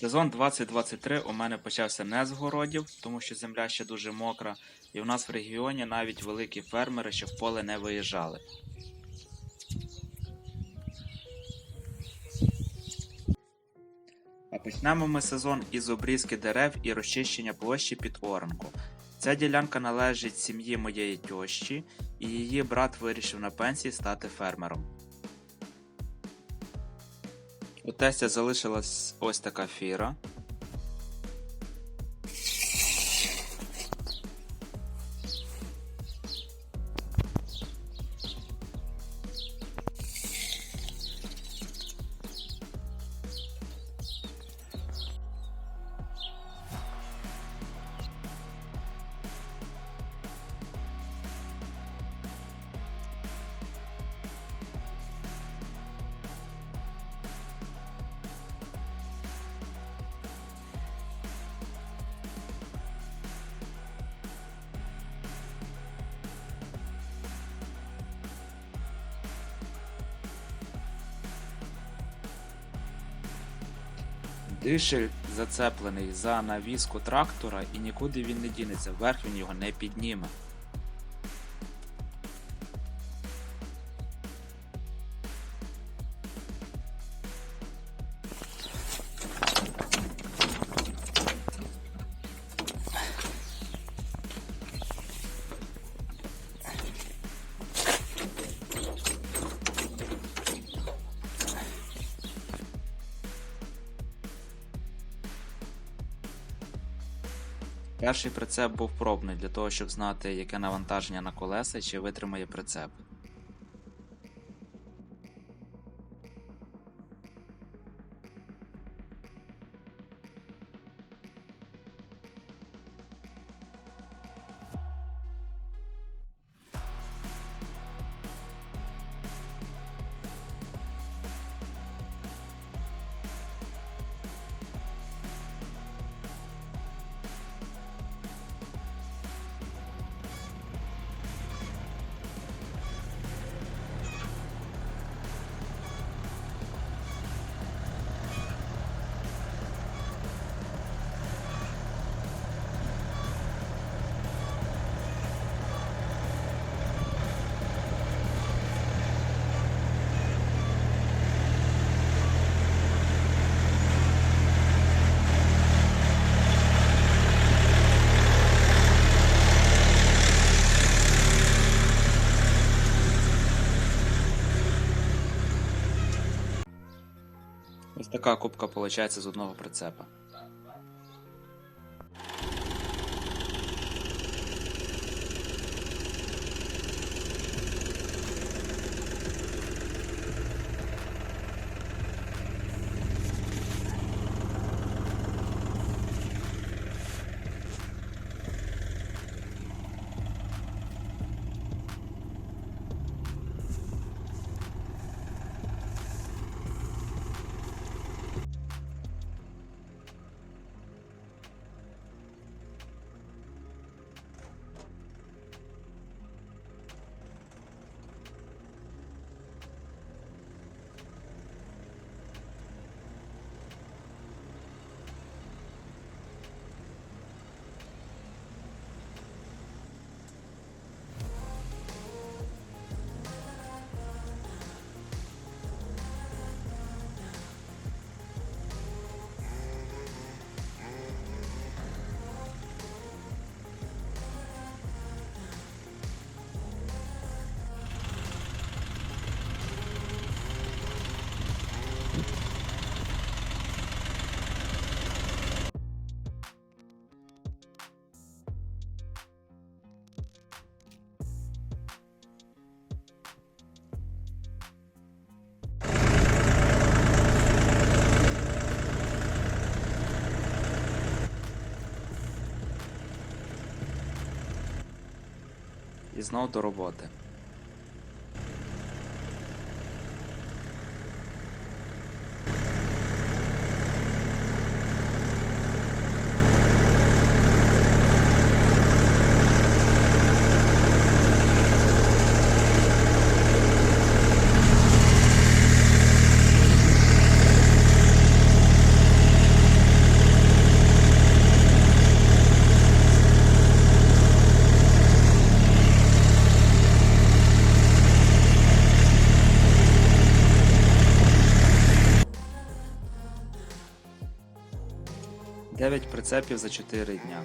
Сезон 2023 у мене почався не з городів, тому що земля ще дуже мокра, і в нас в регіоні навіть великі фермери ще в поле не виїжджали. А почнемо ми сезон із обрізки дерев і розчищення площі під оранку. Ця ділянка належить сім'ї моєї тьощі, і її брат вирішив на пенсії стати фермером. У тестя залишилась ось така фіра. Дишель зацеплений за навіску трактора і нікуди він не дінеться, вверх він його не підніме. Перший прицеп був пробний для того, щоб знати, яке навантаження на колеса чи витримає прицеп. Ось така кубка виходить з одного прицепа. І знов до роботи. Прицепів за 4 дня.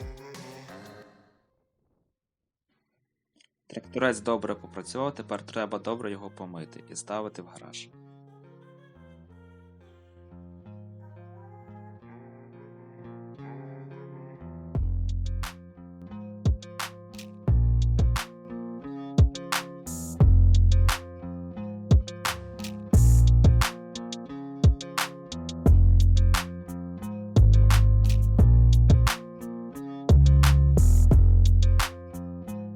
Тракторець добре попрацював, тепер треба добре його помити і ставити в гараж.